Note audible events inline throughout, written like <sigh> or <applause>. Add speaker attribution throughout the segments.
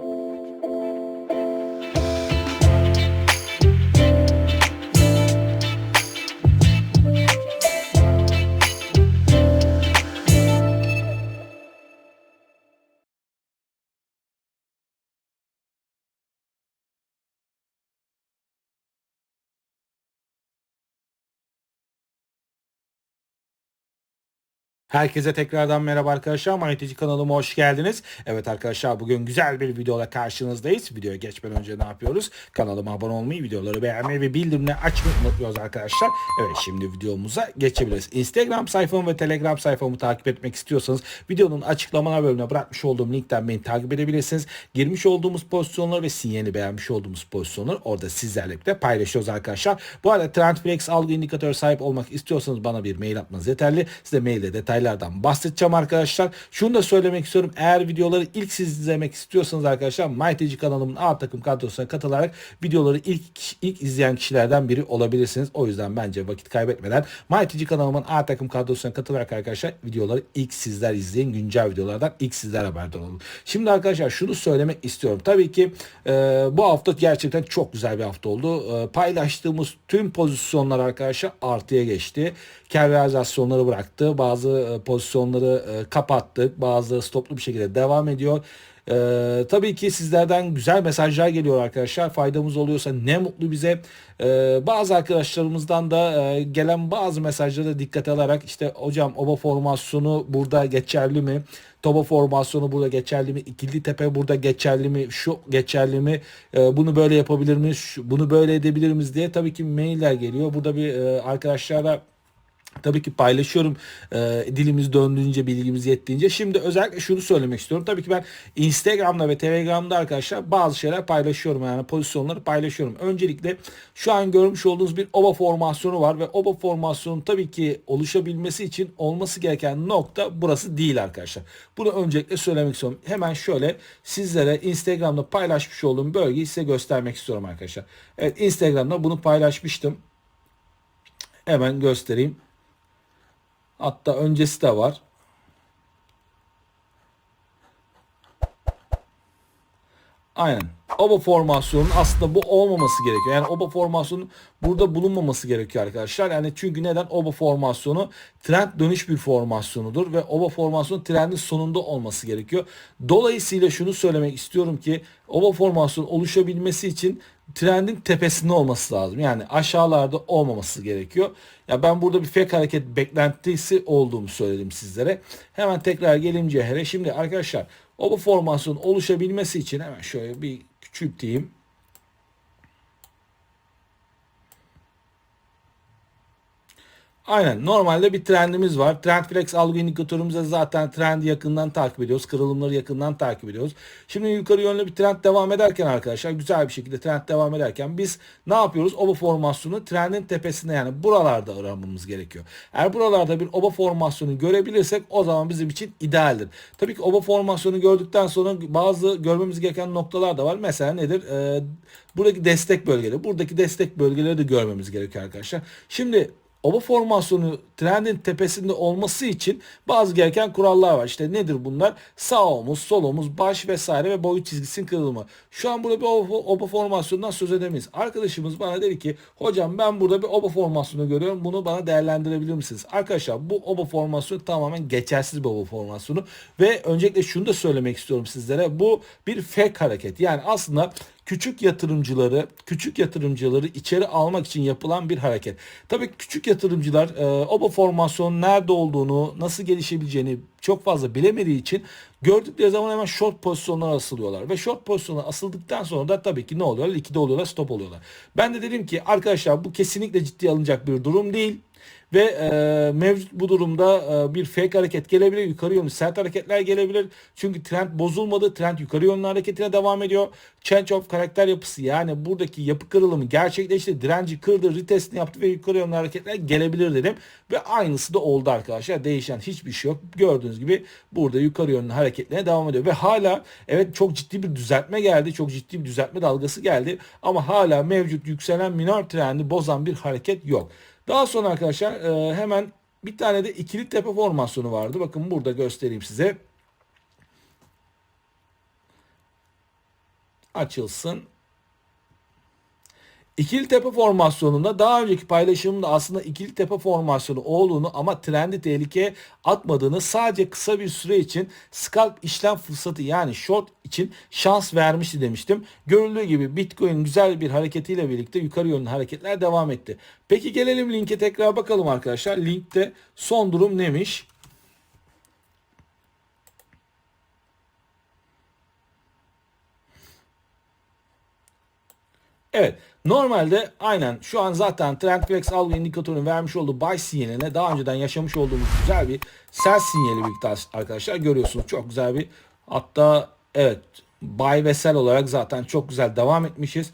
Speaker 1: thank <laughs> you Herkese tekrardan merhaba arkadaşlar. Manetici kanalıma hoş geldiniz. Evet arkadaşlar bugün güzel bir videoyla karşınızdayız. Videoya geçmeden önce ne yapıyoruz? Kanalıma abone olmayı, videoları beğenmeyi ve bildirimleri açmayı unutmuyoruz arkadaşlar. Evet şimdi videomuza geçebiliriz. Instagram sayfamı ve Telegram sayfamı takip etmek istiyorsanız videonun açıklamalar bölümüne bırakmış olduğum linkten beni takip edebilirsiniz. Girmiş olduğumuz pozisyonları ve sinyali beğenmiş olduğumuz pozisyonları orada sizlerle birlikte paylaşıyoruz arkadaşlar. Bu arada Trendflex algı indikatörü sahip olmak istiyorsanız bana bir mail atmanız yeterli. Size mailde detaylardan bahsedeceğim arkadaşlar. Şunu da söylemek istiyorum. Eğer videoları ilk siz izlemek istiyorsanız arkadaşlar MyTG kanalımın A takım kadrosuna katılarak videoları ilk ilk izleyen kişilerden biri olabilirsiniz. O yüzden bence vakit kaybetmeden MyTG kanalımın A takım kadrosuna katılarak arkadaşlar videoları ilk sizler izleyin. Güncel videolardan ilk sizler haberdar olun. Şimdi arkadaşlar şunu söylemek istiyorum. Tabii ki e, bu hafta gerçekten çok güzel bir hafta oldu. E, paylaştığımız tüm pozisyonlar arkadaşlar artıya geçti. Kar realizasyonları bıraktı. Bazı e, pozisyonları e, kapattık. Bazı stoplu bir şekilde devam ediyor. Ee, tabii ki sizlerden güzel mesajlar geliyor arkadaşlar. Faydamız oluyorsa ne mutlu bize. Ee, bazı arkadaşlarımızdan da e, gelen bazı mesajlara dikkat alarak işte hocam oba formasyonu burada geçerli mi? Toba formasyonu burada geçerli mi? İkili tepe burada geçerli mi? Şu geçerli mi? Ee, bunu böyle yapabilir miyiz? Bunu böyle edebilir miyiz diye tabii ki mailler geliyor. Burada bir e, arkadaşlara Tabii ki paylaşıyorum e, dilimiz döndüğünce bilgimiz yettiğince. Şimdi özellikle şunu söylemek istiyorum. Tabii ki ben Instagram'da ve Telegram'da arkadaşlar bazı şeyler paylaşıyorum. Yani pozisyonları paylaşıyorum. Öncelikle şu an görmüş olduğunuz bir oba formasyonu var ve oba formasyonun tabii ki oluşabilmesi için olması gereken nokta burası değil arkadaşlar. Bunu öncelikle söylemek istiyorum. Hemen şöyle sizlere Instagram'da paylaşmış olduğum bölgeyi size göstermek istiyorum arkadaşlar. Evet Instagram'da bunu paylaşmıştım. Hemen göstereyim. Hatta öncesi de var. Aynen. Oba formasyonun aslında bu olmaması gerekiyor. Yani oba formasyonun burada bulunmaması gerekiyor arkadaşlar. Yani çünkü neden oba formasyonu trend dönüş bir formasyonudur ve oba formasyonu trendin sonunda olması gerekiyor. Dolayısıyla şunu söylemek istiyorum ki oba formasyonu oluşabilmesi için trendin tepesinde olması lazım. Yani aşağılarda olmaması gerekiyor. Ya ben burada bir fake hareket beklentisi olduğumu söyledim sizlere. Hemen tekrar gelince hele şimdi arkadaşlar o bu formasyonun oluşabilmesi için hemen şöyle bir küçülteyim. Aynen normalde bir trendimiz var. Trendflex algı indikatörümüzde zaten trendi yakından takip ediyoruz. Kırılımları yakından takip ediyoruz. Şimdi yukarı yönlü bir trend devam ederken arkadaşlar güzel bir şekilde trend devam ederken biz ne yapıyoruz? Oba formasyonu trendin tepesinde yani buralarda aramamız gerekiyor. Eğer buralarda bir oba formasyonu görebilirsek o zaman bizim için idealdir. Tabii ki oba formasyonu gördükten sonra bazı görmemiz gereken noktalar da var. Mesela nedir? Ee, buradaki destek bölgeleri. Buradaki destek bölgeleri de görmemiz gerekiyor arkadaşlar. Şimdi Oba formasyonu trendin tepesinde olması için bazı gereken kurallar var. İşte nedir bunlar? Sağ omuz, sol omuz, baş vesaire ve boyut çizgisinin kırılımı. Şu an burada bir oba, oba formasyonundan söz edemeyiz. Arkadaşımız bana dedi ki hocam ben burada bir oba formasyonu görüyorum. Bunu bana değerlendirebilir misiniz? Arkadaşlar bu oba formasyonu tamamen geçersiz bir oba formasyonu. Ve öncelikle şunu da söylemek istiyorum sizlere. Bu bir fake hareket. Yani aslında küçük yatırımcıları, küçük yatırımcıları içeri almak için yapılan bir hareket. Tabii küçük yatırımcılar e, oba formasyonun nerede olduğunu, nasıl gelişebileceğini çok fazla bilemediği için gördükleri zaman hemen short pozisyonlara asılıyorlar. Ve short pozisyonlara asıldıktan sonra da tabii ki ne oluyorlar? Likide oluyorlar, stop oluyorlar. Ben de dedim ki arkadaşlar bu kesinlikle ciddiye alınacak bir durum değil. Ve e, mevcut bu durumda e, bir fake hareket gelebilir. Yukarı yönlü sert hareketler gelebilir. Çünkü trend bozulmadı. Trend yukarı yönlü hareketine devam ediyor. Change of karakter yapısı yani buradaki yapı kırılımı gerçekleşti. Direnci kırdı, retestini yaptı ve yukarı yönlü hareketler gelebilir dedim. Ve aynısı da oldu arkadaşlar. Değişen hiçbir şey yok. Gördüğünüz gibi burada yukarı yönlü hareketlerine devam ediyor. Ve hala evet çok ciddi bir düzeltme geldi. Çok ciddi bir düzeltme dalgası geldi. Ama hala mevcut yükselen minor trendi bozan bir hareket yok. Daha sonra arkadaşlar e, hemen bir tane de ikili tepe formasyonu vardı. Bakın burada göstereyim size. Açılsın. İkili tepe formasyonunda daha önceki paylaşımımda aslında ikili tepe formasyonu olduğunu ama trendi tehlikeye atmadığını sadece kısa bir süre için scalp işlem fırsatı yani short için şans vermişti demiştim. Görüldüğü gibi Bitcoin güzel bir hareketiyle birlikte yukarı yönlü hareketler devam etti. Peki gelelim linke tekrar bakalım arkadaşlar. Linkte son durum neymiş? Evet. Normalde aynen şu an zaten Trendflex algı indikatörünün vermiş olduğu buy sinyaline daha önceden yaşamış olduğumuz güzel bir sell sinyali birlikte arkadaşlar görüyorsunuz. Çok güzel bir hatta evet buy ve sell olarak zaten çok güzel devam etmişiz.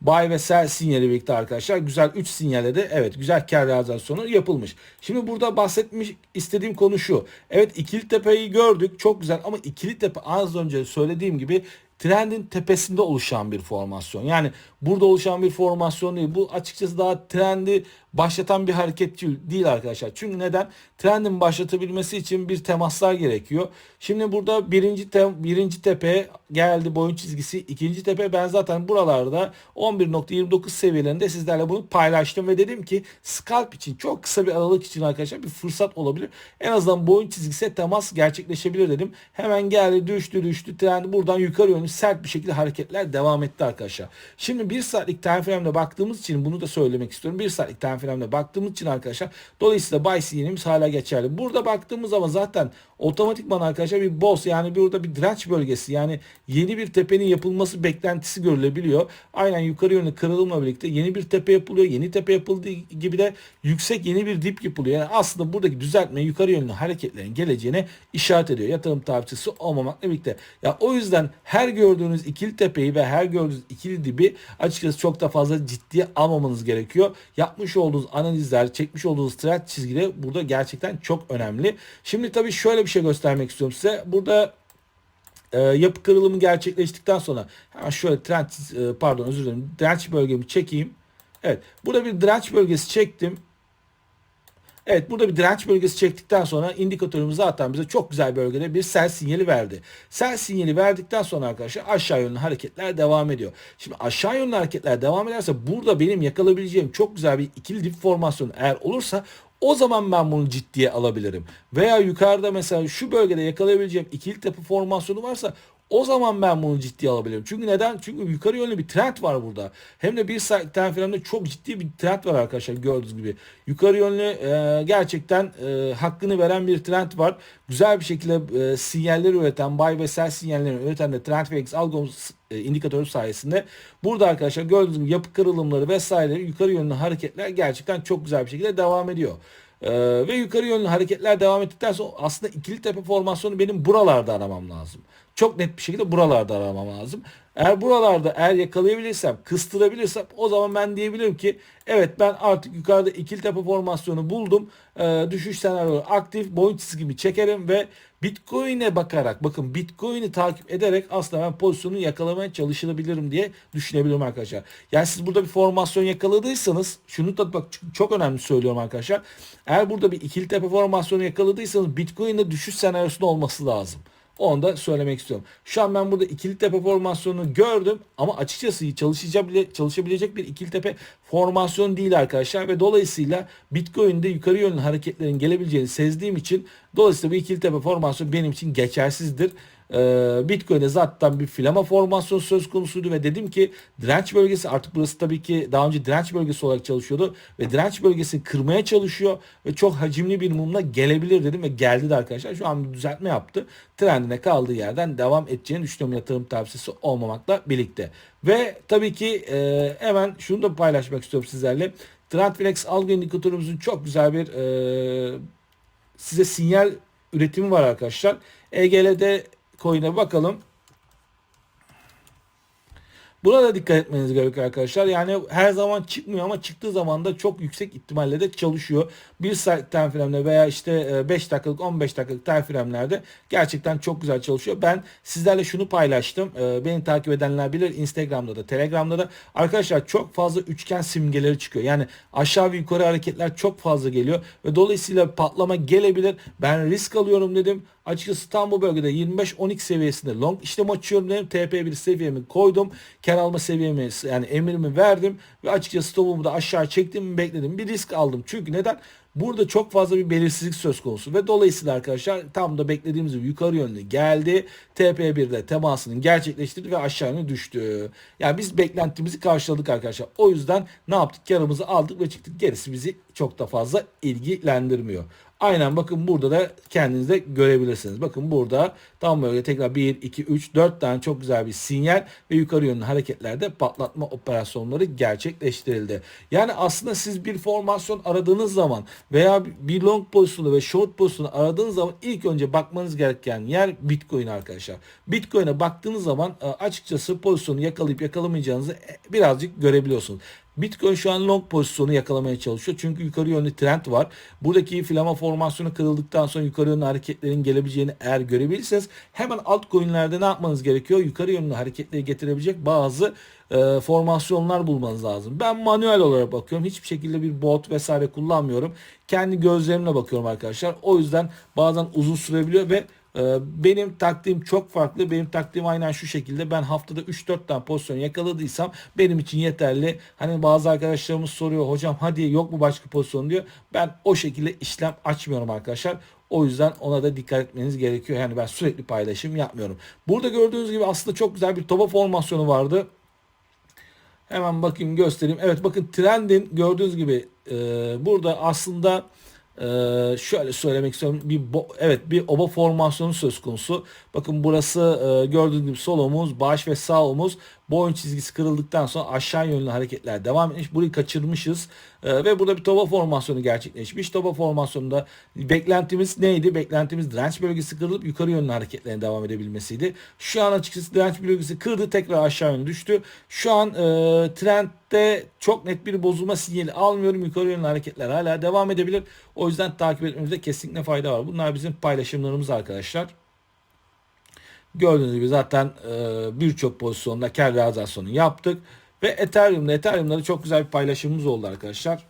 Speaker 1: Buy ve sell sinyali birlikte arkadaşlar güzel 3 sinyale de evet güzel kar realizasyonu yapılmış. Şimdi burada bahsetmiş istediğim konu şu. Evet ikili tepeyi gördük çok güzel ama ikili tepe az önce söylediğim gibi trendin tepesinde oluşan bir formasyon. Yani burada oluşan bir formasyon değil. Bu açıkçası daha trendi başlatan bir hareket değil arkadaşlar. Çünkü neden? Trendin başlatabilmesi için bir temaslar gerekiyor. Şimdi burada birinci, te birinci tepe geldi boyun çizgisi. ikinci tepe ben zaten buralarda 11.29 seviyelerinde sizlerle bunu paylaştım ve dedim ki scalp için çok kısa bir aralık için arkadaşlar bir fırsat olabilir. En azından boyun çizgisi temas gerçekleşebilir dedim. Hemen geldi düştü düştü trend buradan yukarı yönlü sert bir şekilde hareketler devam etti arkadaşlar. Şimdi bir saatlik time frame'de baktığımız için bunu da söylemek istiyorum. Bir saatlik time frame'de baktığımız için arkadaşlar dolayısıyla buy sinyalimiz hala geçerli. Burada baktığımız zaman zaten otomatikman arkadaşlar bir boss yani burada bir direnç bölgesi yani yeni bir tepenin yapılması beklentisi görülebiliyor. Aynen yukarı yönlü kırılımla birlikte yeni bir tepe yapılıyor. Yeni tepe yapıldığı gibi de yüksek yeni bir dip yapılıyor. Yani aslında buradaki düzeltme yukarı yönlü hareketlerin geleceğine işaret ediyor. Yatırım tavsiyesi olmamakla birlikte. Ya o yüzden her gördüğünüz ikili tepeyi ve her gördüğünüz ikili dibi açıkçası çok da fazla ciddiye almamanız gerekiyor. Yapmış olduğunuz analizler, çekmiş olduğunuz trend çizgileri burada gerçekten çok önemli. Şimdi tabii şöyle bir şey göstermek istiyorum size. Burada e, yapı kırılımı gerçekleştikten sonra hemen şöyle trend e, pardon özür dilerim direnç bölgemi çekeyim. Evet burada bir direnç bölgesi çektim. Evet burada bir direnç bölgesi çektikten sonra indikatörümüz zaten bize çok güzel bölgede bir sell sinyali verdi. Sell sinyali verdikten sonra arkadaşlar aşağı yönlü hareketler devam ediyor. Şimdi aşağı yönlü hareketler devam ederse burada benim yakalayabileceğim çok güzel bir ikili dip formasyonu eğer olursa o zaman ben bunu ciddiye alabilirim. Veya yukarıda mesela şu bölgede yakalayabileceğim ikili tepe formasyonu varsa o zaman ben bunu ciddiye alabilirim. Çünkü neden? Çünkü yukarı yönlü bir trend var burada. Hem de bir saatlikten falan çok ciddi bir trend var arkadaşlar gördüğünüz gibi. Yukarı yönlü e, gerçekten e, hakkını veren bir trend var. Güzel bir şekilde e, sinyalleri üreten, buy ve sell sinyallerini üreten de TrendFX algom e, indikatörü sayesinde burada arkadaşlar gördüğünüz gibi yapı kırılımları vesaire yukarı yönlü hareketler gerçekten çok güzel bir şekilde devam ediyor. Ee, ve yukarı yönlü hareketler devam ettikten sonra aslında ikili tepe formasyonu benim buralarda aramam lazım. Çok net bir şekilde buralarda aramam lazım. Eğer buralarda eğer yakalayabilirsem, kıstırabilirsem o zaman ben diyebilirim ki evet ben artık yukarıda ikili tepe formasyonu buldum. Ee, düşüş senaryo aktif boyun çizgimi çekerim ve Bitcoin'e bakarak bakın Bitcoin'i takip ederek aslında ben pozisyonu yakalamaya çalışabilirim diye düşünebilirim arkadaşlar. Yani siz burada bir formasyon yakaladıysanız şunu da bak çok önemli söylüyorum arkadaşlar. Eğer burada bir ikili tepe formasyonu yakaladıysanız Bitcoin'de düşüş senaryosunda olması lazım. Onu da söylemek istiyorum. Şu an ben burada ikili tepe formasyonunu gördüm ama açıkçası çalışabilecek, çalışabilecek bir ikili tepe formasyon değil arkadaşlar ve dolayısıyla Bitcoin'de yukarı yönlü hareketlerin gelebileceğini sezdiğim için dolayısıyla bu ikili tepe formasyon benim için geçersizdir. Ee, Bitcoin'de zaten bir filama formasyon söz konusuydu ve dedim ki direnç bölgesi artık burası tabii ki daha önce direnç bölgesi olarak çalışıyordu ve direnç bölgesini kırmaya çalışıyor ve çok hacimli bir mumla gelebilir dedim ve geldi de arkadaşlar şu an bir düzeltme yaptı. Trendine kaldığı yerden devam edeceğini düşünüyorum yatırım tavsiyesi olmamakla birlikte. Ve tabii ki e, hemen şunu da paylaşmak istiyorum sizlerle. Trendflex algı indikatörümüzün çok güzel bir e, size sinyal üretimi var arkadaşlar. EGL'de coin'e bakalım. Buna da dikkat etmeniz gerekiyor arkadaşlar. Yani her zaman çıkmıyor ama çıktığı zaman da çok yüksek ihtimalle de çalışıyor. Bir saat time frame'de veya işte 5 e, dakikalık 15 dakikalık time frame'lerde gerçekten çok güzel çalışıyor. Ben sizlerle şunu paylaştım. E, beni takip edenler bilir. Instagram'da da Telegram'da da. Arkadaşlar çok fazla üçgen simgeleri çıkıyor. Yani aşağı ve yukarı hareketler çok fazla geliyor. Ve dolayısıyla patlama gelebilir. Ben risk alıyorum dedim. Açıkçası tam bu bölgede 25-12 seviyesinde long işlem açıyorum dedim. TP1 seviyemi koydum. Kar alma seviyemi yani emirimi verdim. Ve açıkçası stopumu da aşağı çektim bekledim. Bir risk aldım. Çünkü neden? Burada çok fazla bir belirsizlik söz konusu ve dolayısıyla arkadaşlar tam da beklediğimiz gibi yukarı yönlü geldi. TP1'de temasını gerçekleştirdi ve aşağı yönlü düştü. Yani biz beklentimizi karşıladık arkadaşlar. O yüzden ne yaptık? Karımızı aldık ve çıktık. Gerisi bizi çok da fazla ilgilendirmiyor. Aynen bakın burada da kendiniz de görebilirsiniz. Bakın burada tam böyle tekrar 1, 2, 3, 4 tane çok güzel bir sinyal ve yukarı yönlü hareketlerde patlatma operasyonları gerçekleştirildi. Yani aslında siz bir formasyon aradığınız zaman veya bir long pozisyonu ve short pozisyonu aradığınız zaman ilk önce bakmanız gereken yer Bitcoin arkadaşlar. Bitcoin'e baktığınız zaman e, açıkçası pozisyonu yakalayıp yakalamayacağınızı e, birazcık görebiliyorsunuz. Bitcoin şu an long pozisyonu yakalamaya çalışıyor. Çünkü yukarı yönlü trend var. Buradaki filama formasyonu kırıldıktan sonra yukarı yönlü hareketlerin gelebileceğini eğer görebilirseniz hemen altcoin'lerde ne yapmanız gerekiyor? Yukarı yönlü hareketleri getirebilecek bazı e, formasyonlar bulmanız lazım. Ben manuel olarak bakıyorum. Hiçbir şekilde bir bot vesaire kullanmıyorum. Kendi gözlerimle bakıyorum arkadaşlar. O yüzden bazen uzun sürebiliyor ve benim taktiğim çok farklı. Benim taktiğim aynen şu şekilde. Ben haftada 3-4 tane pozisyon yakaladıysam benim için yeterli. Hani bazı arkadaşlarımız soruyor hocam hadi yok mu başka pozisyon diyor. Ben o şekilde işlem açmıyorum arkadaşlar. O yüzden ona da dikkat etmeniz gerekiyor. Yani ben sürekli paylaşım yapmıyorum. Burada gördüğünüz gibi aslında çok güzel bir topa formasyonu vardı. Hemen bakayım göstereyim. Evet bakın trendin gördüğünüz gibi e, burada aslında ee, şöyle söylemek istiyorum. Bir evet bir oba formasyonu söz konusu. Bakın burası e, gördüğünüz gibi sol omuz, baş ve sağ omuz boyun çizgisi kırıldıktan sonra aşağı yönlü hareketler devam etmiş. Burayı kaçırmışız. E, ve burada bir toba formasyonu gerçekleşmiş. Toba formasyonunda beklentimiz neydi? Beklentimiz direnç bölgesi kırılıp yukarı yönlü hareketlerin devam edebilmesiydi. Şu an açıkçası direnç bölgesi kırdı tekrar aşağı yönlü düştü. Şu an e, trendde çok net bir bozulma sinyali almıyorum. Yukarı yönlü hareketler hala devam edebilir. O yüzden takip etmemizde kesinlikle fayda var. Bunlar bizim paylaşımlarımız arkadaşlar. Gördüğünüz gibi zaten e, birçok pozisyonda kar realizasyonu yaptık. Ve Ethereum'da Ethereum'da da çok güzel bir paylaşımımız oldu arkadaşlar.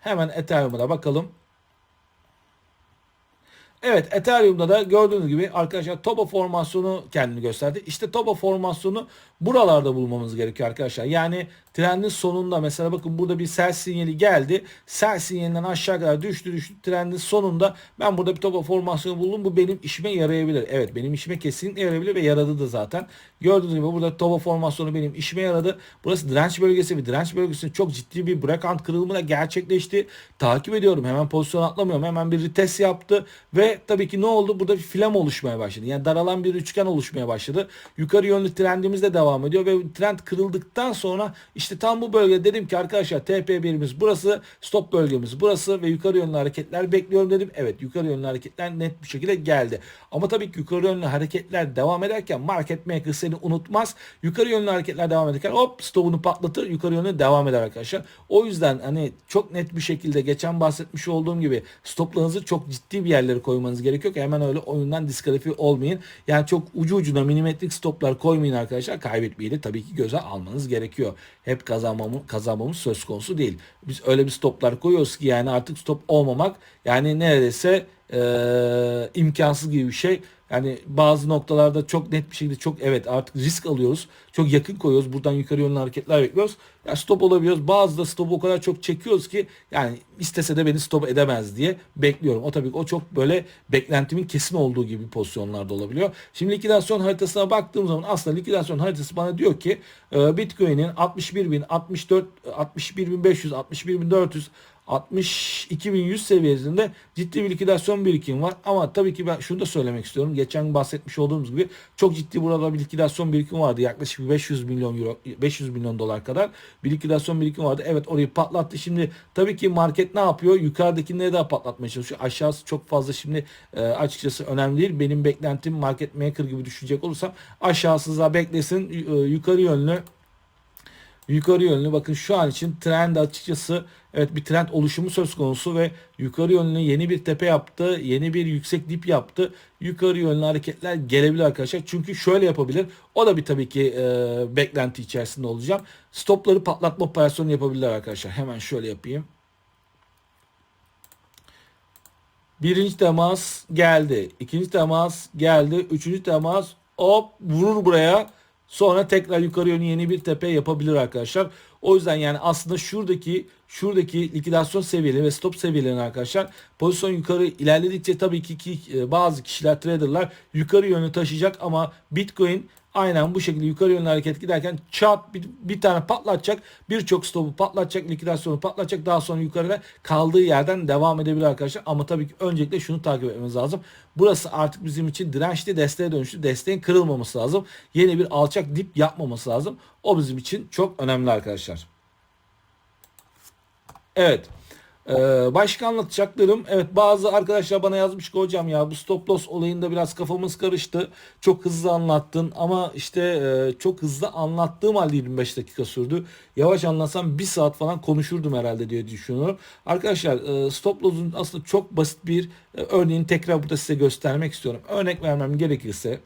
Speaker 1: Hemen Ethereum'a bakalım. Evet Ethereum'da da gördüğünüz gibi arkadaşlar Toba formasyonu kendini gösterdi. İşte Toba formasyonu buralarda bulmamız gerekiyor arkadaşlar. Yani trendin sonunda mesela bakın burada bir sell sinyali geldi. Sell sinyalinden aşağı kadar düştü düştü. Trendin sonunda ben burada bir Toba formasyonu buldum. Bu benim işime yarayabilir. Evet benim işime kesinlikle yarayabilir ve yaradı da zaten. Gördüğünüz gibi burada Toba formasyonu benim işime yaradı. Burası direnç bölgesi ve direnç bölgesinde çok ciddi bir breakout kırılımı da gerçekleşti. Takip ediyorum. Hemen pozisyon atlamıyorum. Hemen bir retest yaptı ve tabii ki ne oldu? Burada bir filam oluşmaya başladı. Yani daralan bir üçgen oluşmaya başladı. Yukarı yönlü trendimiz de devam ediyor ve trend kırıldıktan sonra işte tam bu bölgede dedim ki arkadaşlar TP1'imiz burası, stop bölgemiz burası ve yukarı yönlü hareketler bekliyorum dedim. Evet yukarı yönlü hareketler net bir şekilde geldi. Ama tabii ki yukarı yönlü hareketler devam ederken market maker seni unutmaz. Yukarı yönlü hareketler devam ederken hop stopunu patlatır yukarı yönlü devam eder arkadaşlar. O yüzden hani çok net bir şekilde geçen bahsetmiş olduğum gibi stoplarınızı çok ciddi bir yerlere koymanız gerekiyor ki hemen öyle oyundan diskalifiye olmayın. Yani çok ucu ucuna milimetrik stoplar koymayın arkadaşlar. Kaybetmeyi de tabii ki göze almanız gerekiyor. Hep kazanmamız, kazanmamız söz konusu değil. Biz öyle bir stoplar koyuyoruz ki yani artık stop olmamak yani neredeyse e, imkansız gibi bir şey. Yani bazı noktalarda çok net bir şekilde çok evet artık risk alıyoruz. Çok yakın koyuyoruz. Buradan yukarı yönlü hareketler bekliyoruz. Ya stop olabiliyoruz. Bazı da stop o kadar çok çekiyoruz ki yani istese de beni stop edemez diye bekliyorum. O tabii o çok böyle beklentimin kesin olduğu gibi pozisyonlarda olabiliyor. Şimdi likidasyon haritasına baktığım zaman aslında likidasyon haritası bana diyor ki Bitcoin'in 61.000, 64, 61.500, 61.400 62.100 seviyesinde ciddi bir likidasyon birikim var. Ama tabii ki ben şunu da söylemek istiyorum. Geçen bahsetmiş olduğumuz gibi çok ciddi burada bir likidasyon birikim vardı. Yaklaşık 500 milyon euro, 500 milyon dolar kadar bir likidasyon birikim vardı. Evet orayı patlattı. Şimdi tabii ki market ne yapıyor? Yukarıdakileri daha patlatmaya çalışıyor. Aşağısı çok fazla şimdi e, açıkçası önemli değil. Benim beklentim market maker gibi düşünecek olursam aşağısı da beklesin. E, yukarı yönlü yukarı yönlü bakın şu an için trend açıkçası evet bir trend oluşumu söz konusu ve yukarı yönlü yeni bir tepe yaptı. Yeni bir yüksek dip yaptı. Yukarı yönlü hareketler gelebilir arkadaşlar. Çünkü şöyle yapabilir. O da bir tabii ki e, beklenti içerisinde olacağım. Stopları patlatma operasyonu yapabilirler arkadaşlar. Hemen şöyle yapayım. Birinci temas geldi. ikinci temas geldi. Üçüncü temas hop vurur buraya. Sonra tekrar yukarı yönlü yeni bir tepe yapabilir arkadaşlar. O yüzden yani aslında şuradaki şuradaki likidasyon seviyeleri ve stop seviyelerini arkadaşlar pozisyon yukarı ilerledikçe tabii ki, ki e, bazı kişiler traderlar yukarı yönlü taşıyacak ama Bitcoin aynen bu şekilde yukarı yönlü hareket giderken çat bir, bir tane patlatacak birçok stopu patlatacak likidasyonu patlatacak. Daha sonra yukarıda kaldığı yerden devam edebilir arkadaşlar. Ama tabii ki öncelikle şunu takip etmemiz lazım. Burası artık bizim için dirençli desteğe dönüştü. Desteğin kırılmaması lazım. Yeni bir alçak dip yapmaması lazım. O bizim için çok önemli arkadaşlar. Evet ee, başka anlatacaklarım. Evet bazı arkadaşlar bana yazmış ki hocam ya bu stop loss olayında biraz kafamız karıştı. Çok hızlı anlattın ama işte e, çok hızlı anlattığım halde 25 dakika sürdü. Yavaş anlatsam bir saat falan konuşurdum herhalde diye düşünüyorum. Arkadaşlar e, stop loss'un aslında çok basit bir e, örneğini tekrar burada size göstermek istiyorum. Örnek vermem gerekirse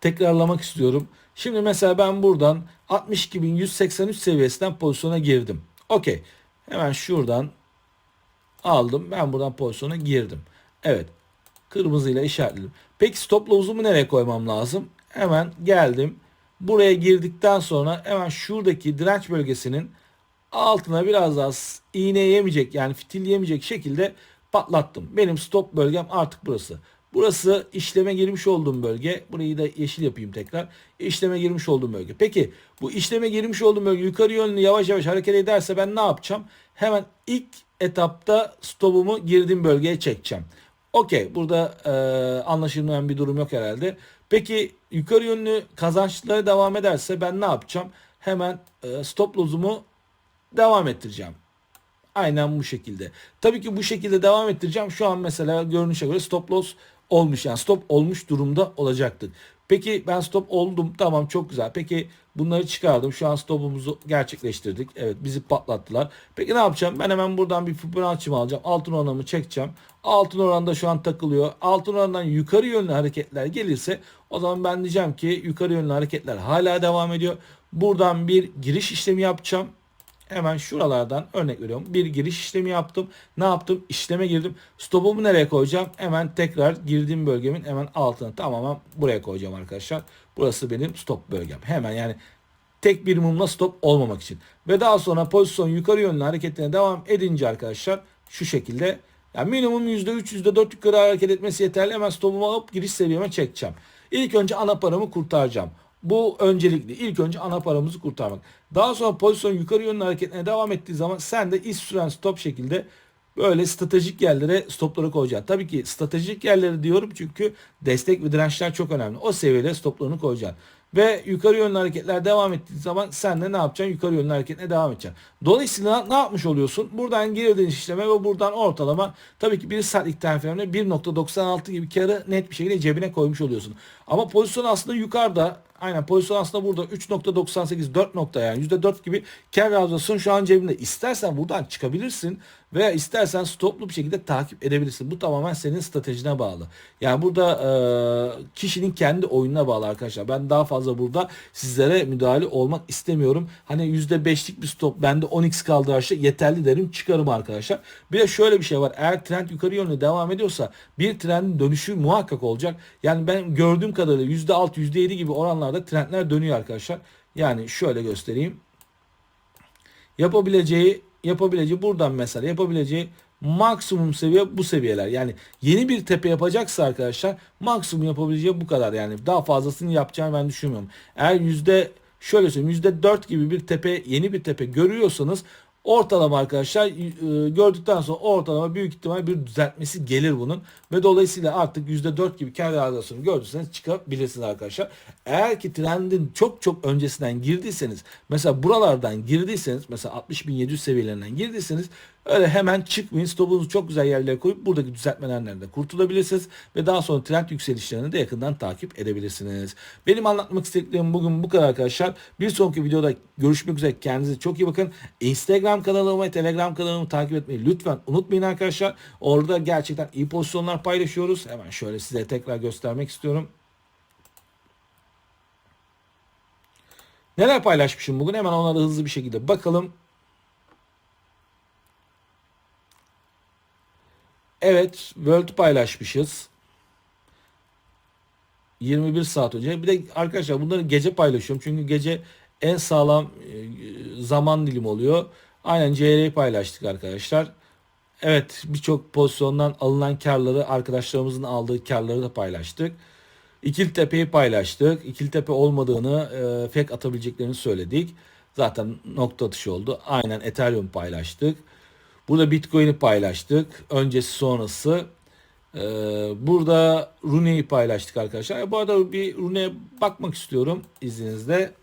Speaker 1: tekrarlamak istiyorum. Şimdi mesela ben buradan 62.183 seviyesinden pozisyona girdim. Okey. Hemen şuradan aldım. Ben buradan pozisyona girdim. Evet. Kırmızıyla işaretledim. Peki stop loss'umu nereye koymam lazım? Hemen geldim. Buraya girdikten sonra hemen şuradaki direnç bölgesinin altına biraz daha iğne yemeyecek yani fitil yemeyecek şekilde patlattım. Benim stop bölgem artık burası. Burası işleme girmiş olduğum bölge. Burayı da yeşil yapayım tekrar. İşleme girmiş olduğum bölge. Peki bu işleme girmiş olduğum bölge yukarı yönlü yavaş yavaş hareket ederse ben ne yapacağım? Hemen ilk etapta stopumu girdiğim bölgeye çekeceğim. Okey burada e, anlaşılmayan bir durum yok herhalde. Peki yukarı yönlü kazançlara devam ederse ben ne yapacağım? Hemen e, stop loss'umu devam ettireceğim. Aynen bu şekilde. Tabii ki bu şekilde devam ettireceğim. Şu an mesela görünüşe göre stop loss olmuş yani stop olmuş durumda olacaktır. Peki ben stop oldum tamam çok güzel. Peki bunları çıkardım. Şu an stopumuzu gerçekleştirdik. Evet bizi patlattılar. Peki ne yapacağım? Ben hemen buradan bir Fibonacci'mi alacağım. Altın oranımı çekeceğim. Altın oranda şu an takılıyor. Altın orandan yukarı yönlü hareketler gelirse o zaman ben diyeceğim ki yukarı yönlü hareketler hala devam ediyor. Buradan bir giriş işlemi yapacağım. Hemen şuralardan örnek veriyorum. Bir giriş işlemi yaptım. Ne yaptım? İşleme girdim. Stopumu nereye koyacağım? Hemen tekrar girdiğim bölgemin hemen altına tamamen buraya koyacağım arkadaşlar. Burası benim stop bölgem. Hemen yani tek bir mumla stop olmamak için. Ve daha sonra pozisyon yukarı yönlü hareketine devam edince arkadaşlar şu şekilde yani minimum %3 %4 yukarı hareket etmesi yeterli. Hemen stopumu alıp giriş seviyeme çekeceğim. İlk önce ana paramı kurtaracağım. Bu öncelikli. İlk önce ana paramızı kurtarmak. Daha sonra pozisyon yukarı yönlü hareketine devam ettiği zaman sen de iş süren stop şekilde böyle stratejik yerlere stopları koyacaksın. Tabii ki stratejik yerleri diyorum çünkü destek ve dirençler çok önemli. O seviyede stoplarını koyacaksın. Ve yukarı yönlü hareketler devam ettiği zaman sen de ne yapacaksın? Yukarı yönlü hareketine devam edeceksin. Dolayısıyla ne yapmış oluyorsun? Buradan girdiğin işleme ve buradan ortalama tabii ki bir saatlik time 1.96 gibi karı net bir şekilde cebine koymuş oluyorsun. Ama pozisyon aslında yukarıda Aynen pozisyon aslında burada 3.98 4 nokta yani %4 gibi kar razosunu şu an cebinde. İstersen buradan çıkabilirsin veya istersen stoplu bir şekilde takip edebilirsin. Bu tamamen senin stratejine bağlı. Yani burada e, kişinin kendi oyununa bağlı arkadaşlar. Ben daha fazla burada sizlere müdahale olmak istemiyorum. Hani %5'lik bir stop bende 10x kaldı aşağı yeterli derim çıkarım arkadaşlar. Bir de şöyle bir şey var. Eğer trend yukarı yönlü devam ediyorsa bir trendin dönüşü muhakkak olacak. Yani ben gördüğüm kadarıyla %6 %7 gibi oranlarda trendler dönüyor arkadaşlar. Yani şöyle göstereyim. Yapabileceği yapabileceği buradan mesela yapabileceği maksimum seviye bu seviyeler. Yani yeni bir tepe yapacaksa arkadaşlar maksimum yapabileceği bu kadar. Yani daha fazlasını yapacağını ben düşünmüyorum. Eğer yüzde şöyle söyleyeyim yüzde dört gibi bir tepe yeni bir tepe görüyorsanız Ortalama arkadaşlar e, gördükten sonra ortalama büyük ihtimal bir düzeltmesi gelir bunun. Ve dolayısıyla artık %4 gibi kar realizasyonu gördüyseniz çıkabilirsiniz arkadaşlar. Eğer ki trendin çok çok öncesinden girdiyseniz mesela buralardan girdiyseniz mesela 60.700 seviyelerinden girdiyseniz Öyle hemen çıkmayın. Stopunuzu çok güzel yerlere koyup buradaki düzeltmelerden de kurtulabilirsiniz. Ve daha sonra trend yükselişlerini de yakından takip edebilirsiniz. Benim anlatmak istediklerim bugün bu kadar arkadaşlar. Bir sonraki videoda görüşmek üzere. Kendinize çok iyi bakın. Instagram kanalımı ve Telegram kanalımı takip etmeyi lütfen unutmayın arkadaşlar. Orada gerçekten iyi pozisyonlar paylaşıyoruz. Hemen şöyle size tekrar göstermek istiyorum. Neler paylaşmışım bugün? Hemen onlara hızlı bir şekilde bakalım. Evet World paylaşmışız. 21 saat önce. Bir de arkadaşlar bunları gece paylaşıyorum. Çünkü gece en sağlam e, zaman dilimi oluyor. Aynen CR'yi paylaştık arkadaşlar. Evet birçok pozisyondan alınan karları arkadaşlarımızın aldığı karları da paylaştık. İkiltepe'yi paylaştık. İkiltepe olmadığını e, fake atabileceklerini söyledik. Zaten nokta atışı oldu. Aynen Ethereum paylaştık. Burada Bitcoin'i paylaştık. Öncesi sonrası. Ee, burada Rune'yi paylaştık arkadaşlar. Bu arada bir Rune'ye bakmak istiyorum izninizle.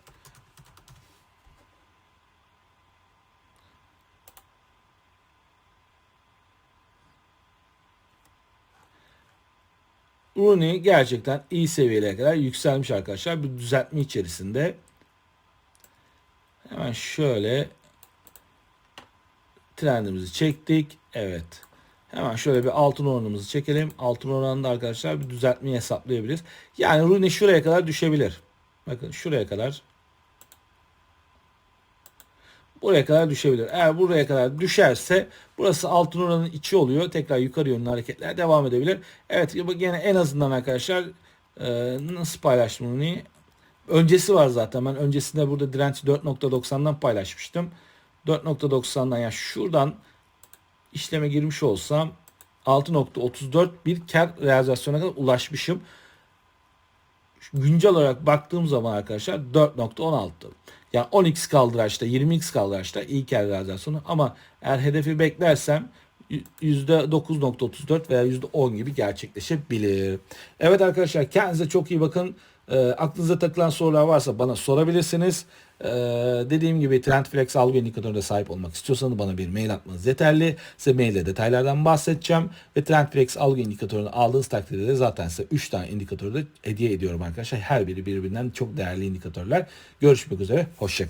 Speaker 1: Rooney gerçekten iyi seviyelere kadar yükselmiş arkadaşlar. Bir düzeltme içerisinde. Hemen şöyle trendimizi çektik. Evet. Hemen şöyle bir altın oranımızı çekelim. Altın oranında arkadaşlar bir düzeltmeyi hesaplayabiliriz. Yani Rooney şuraya kadar düşebilir. Bakın şuraya kadar. Buraya kadar düşebilir. Eğer buraya kadar düşerse burası altın oranın içi oluyor. Tekrar yukarı yönlü hareketler devam edebilir. Evet yine en azından arkadaşlar e, nasıl paylaştım bunu? Öncesi var zaten. Ben öncesinde burada direnci 4.90'dan paylaşmıştım. 4.90'dan yani şuradan işleme girmiş olsam 6.34 bir kar realizasyona kadar ulaşmışım. Güncel olarak baktığım zaman arkadaşlar 4.16. Yani 10x kaldıraçta 20x kaldıraçta iyi kar realizasyonu ama eğer hedefi beklersem %9.34 veya %10 gibi gerçekleşebilir. Evet arkadaşlar kendinize çok iyi bakın. E, aklınıza takılan sorular varsa bana sorabilirsiniz. E, dediğim gibi Trendflex algı indikatörüne sahip olmak istiyorsanız bana bir mail atmanız yeterli. Size mailde detaylardan bahsedeceğim. Ve Trendflex algı indikatörünü aldığınız takdirde de zaten size 3 tane indikatörü de hediye ediyorum arkadaşlar. Her biri birbirinden çok değerli indikatörler. Görüşmek üzere. Hoşçakalın.